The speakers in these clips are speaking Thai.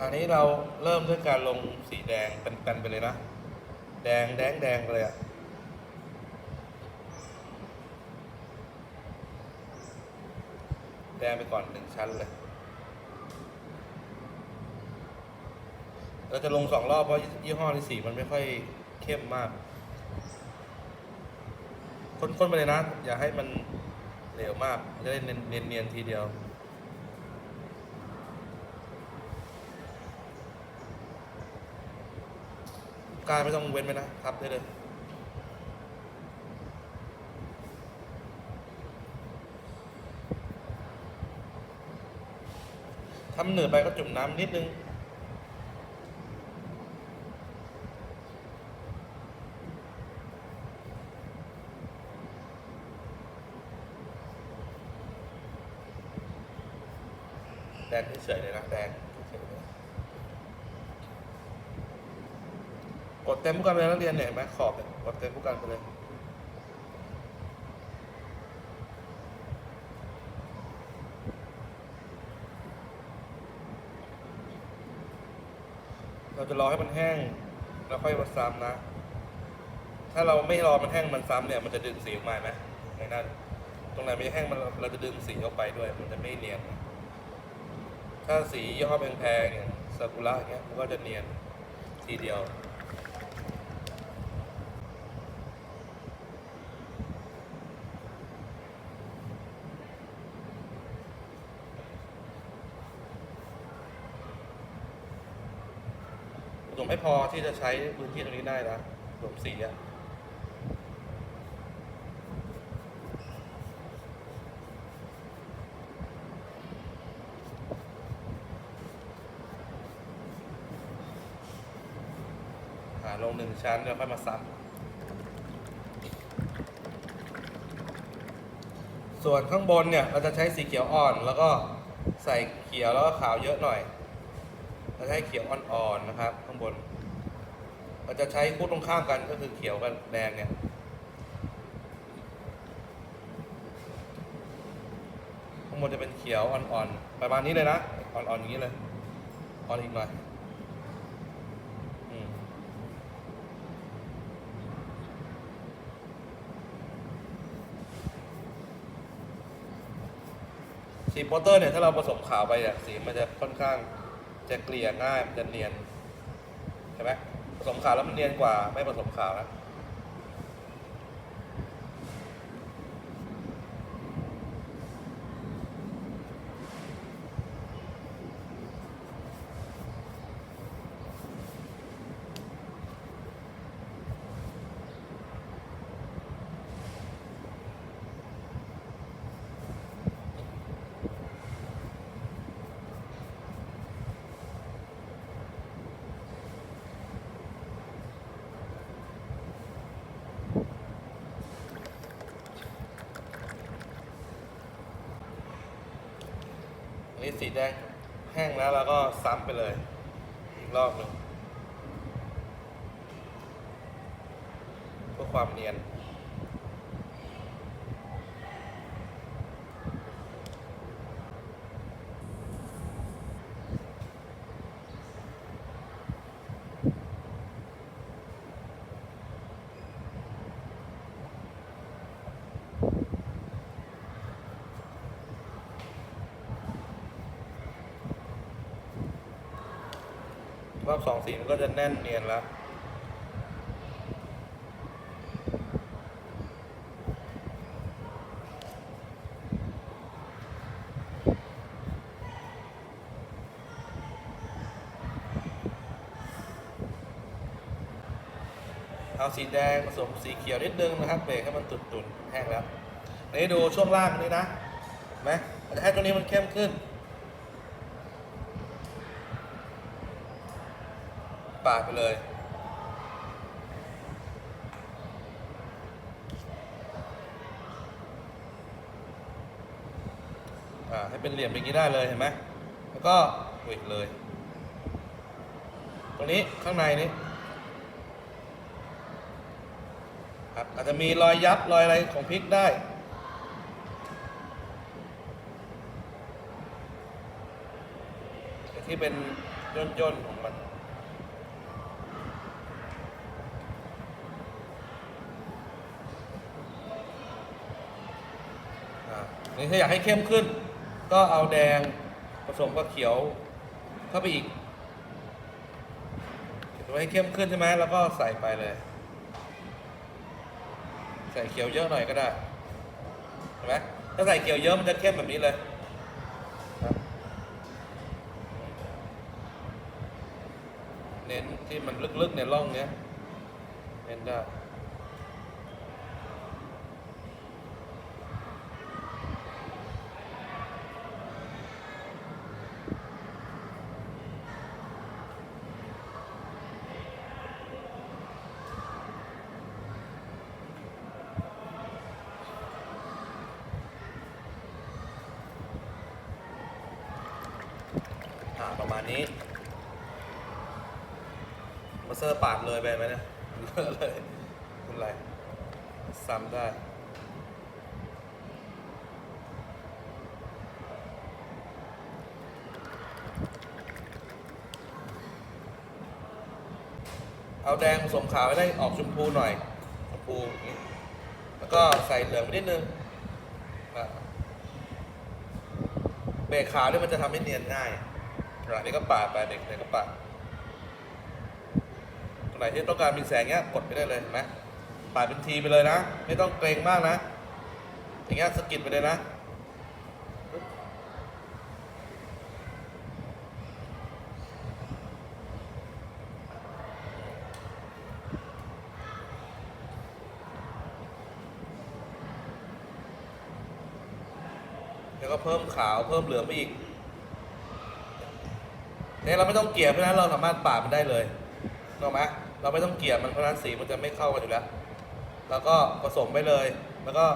อันนี้เราเริ่มด้วยการลงสีแดงเป็นๆไปเลยนะ แดงแดงแดงไปเลยอะแดงไปก่อนหนึ่งชั้นเลย เราจะลงสองรอบเพราะยี่ห้อที่สีมันไม่ค่อยเข้มมากข้นๆไปเลยนะ อย่าให้มันเหลวมาก จะได้เนียนๆทีเดียว กาไม่ต้องเว้นไปนะครับได้เลยทำเหนือไปก็จุ่มน้ำนิดนึงแดงเฉยเลยนะแดงเฉยๆเลยก ดเต็มผู้การไปเลยนักเรียนเนี่ยเห็นไหมขอบเนี่ยกดเต็มผู้การไปเลยเราจะรอให้มันแห้งแล้วค่อยมาซ้ำนะ ถ้าเราไม่รอมันแห้งมันซ้ำเนี่ย มันจะดึงสีออกมาไหมในนั้นตรงไหนไมันจะแห้งมันเราจะดึงสีออกไปด้วย มันจะไม่เนียน ถ้าสียี่ห้อแพงๆอย่างซากุระอย่างเงี้ยมันก็จะเนียนทีเดียว ผสมไม่พอที่จะใช้พื้นที่ตรงนี้ได้นะผสมสีอะหาลงหนึ่งชั้นแล้วค่อยมาซ้ำส่วนข้างบนเนี่ยเราจะใช้สีเขียวอ่อนแล้วก็ใส่เขียวแล้วก็ขาวเยอะหน่อยเราจะให้เขียวอ่อนๆนะครับางบนเราจะใช้คู่ตรงข้ามกันก็คือเขียวกับแดงเนี่ย ข้างบนจะเป็นเขียวอ่อนๆ ประมาณนี้เลยนะ อ่อนๆอย่างนี้เลย อ่อนอีกหน่อยสีโปเตอร์เนี่ยถ้าเราผสมขาวไปเนี่ยสีมันจะค่อนข้างจะเกลี่ยง่ายมันจะเนียน ใช่ไหมผสมขาวแล้วมันเนียนกว่าไม่ผสมขาวนะ อั นี้สีแดงแห้งแล้วเราก็ซ้ำไปเลย อีกรอบหนึ่งเพื่อความเนียน รอบสองสีมันก็จะแน่นเนียนแล้วเอาสีแดงผสมสีเขียวนิดนึงนะครับเบรกให้มันตุ่นๆแห้งแล้วนี่ดูช่วงล่างนี่นะไหมจะให้ตัวนี้มันเข้มขึ้น ปาดไปเลย อ่า ให้เป็นเหลี่ยมอย่างนี้ได้เลยเห็นไหม แล้วก็อุดเลย ตรงนี้ข้างในนี้ครับอาจจะมีรอยยับรอยอะไรของพริกได้ที่เป็นย่นย่นๆของมัน อ่านี่ถ้าอยากให้เข้มขึ้น ก็เอาแดงผสมกับเขียวเข้าไปอีกจะให้เข้มขึ้นใช่ไหมแล้วก็ใส่ไปเลย ใส่เขียวเยอะหน่อยก็ได้เห็นไหมถ้าใส่เขียวเยอะมันจะเข้มแบบนี้เลยเน้นที่มันลึกๆในร่องเนี้ยเน้นได้ มาณนี้มาเซอร์ปาดเลยไปไหมเนี่ยเลอะเลยคุณไรซ้ำได้เอาแดงผสมขาวให้ได้ออกชมพูหน่อยชมพูนี้แล้วก็ใส่เหลืองไปนิดนึงเบรกขาวเนี่ยมันจะทำให้เนียนง่าย ขณะนี้ก็ปาดไปเบรกไหนก็ปาดตรงไหนที่ต้องการมีแสงเงี้ยกดไปได้เลยเห็นไหมปาดเป็นทีไปเลยนะ ไม่ต้องเกรงมากนะ อย่างเงี้ยสกิดไปเลยนะแล้วก็เพิ่มขาวเพิ่มเหลืองไปอีก เนี่ยเราไม่ต้องเกลี่ยเพราะฉะนั้นเราสามารถปาดมันได้เลยถูกไหมเราไม่ต้องเกลี่ยมันเพราะฉะนั้นสีมันจะไม่เข้ากันอยู่แล้ว แล้วก็ผสมไปเลย แล้วก็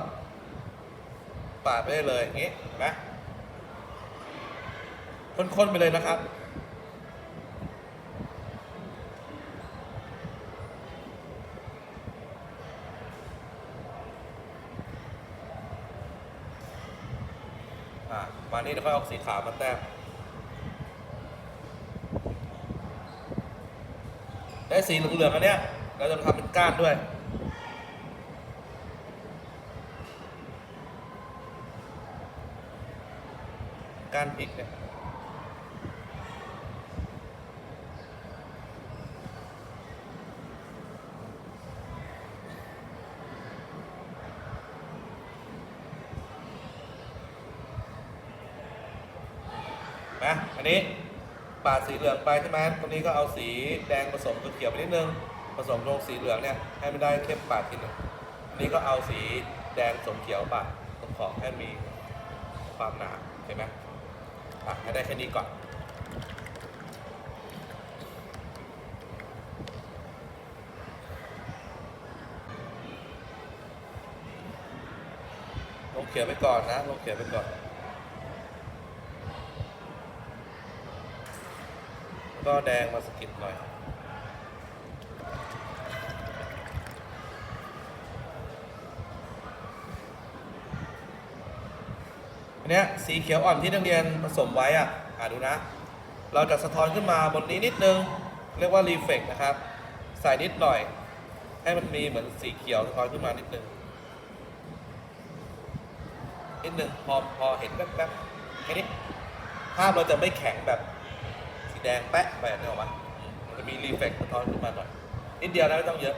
ปาดไปได้เลยอย่างนี้นไหมข้นๆไปเลยนะครับอะมานี่เดี๋ยวค่อยเอาสีขาวมาแต้ม ได้สีเหลืองๆอันเนี้ยเราจะทำเป็นก้านด้วยก้านพริกเนี่ยนะอันนี้ ปาดสีเหลืองไปใช่ไหมตรงนี้ก็เอาสีแดงผสมกับเขียวไปนิดนึง ผสมลงสีเหลืองเนี่ยให้มันได้เข้มปาดทีนึงอันนี้ก็เอาสีแดงผสมเขียวปาดตรงขอบให้มีความหนาเห็นไหมอะให้ได้แค่นี้ก่อนลงเขียวไปก่อนนะลงเขียวไปก่อน ก็แดงมาสกิดหน่อย อันเนี้ยสีเขียวอ่อนที่นักเรียนผสมไว้อะอ่าดูนะ เราจะสะท้อนขึ้นมาบนนี้นิดนึง เรียกว่ารีเฟกนะครับ ใส่นิดหน่อย ให้มันมีเหมือนสีเขียวสะท้อนขึ้นมานิดนึงนิดนึงพอพอเห็นแป๊บๆแค่นี้ภาพเราจะไม่แข็งแบบ แดงแปะไปนึกออกปะมันจะมีรีเฟกสะท้อนขึ้นมาหน่อยนิดเดียวนะไม่ต้องเยอะ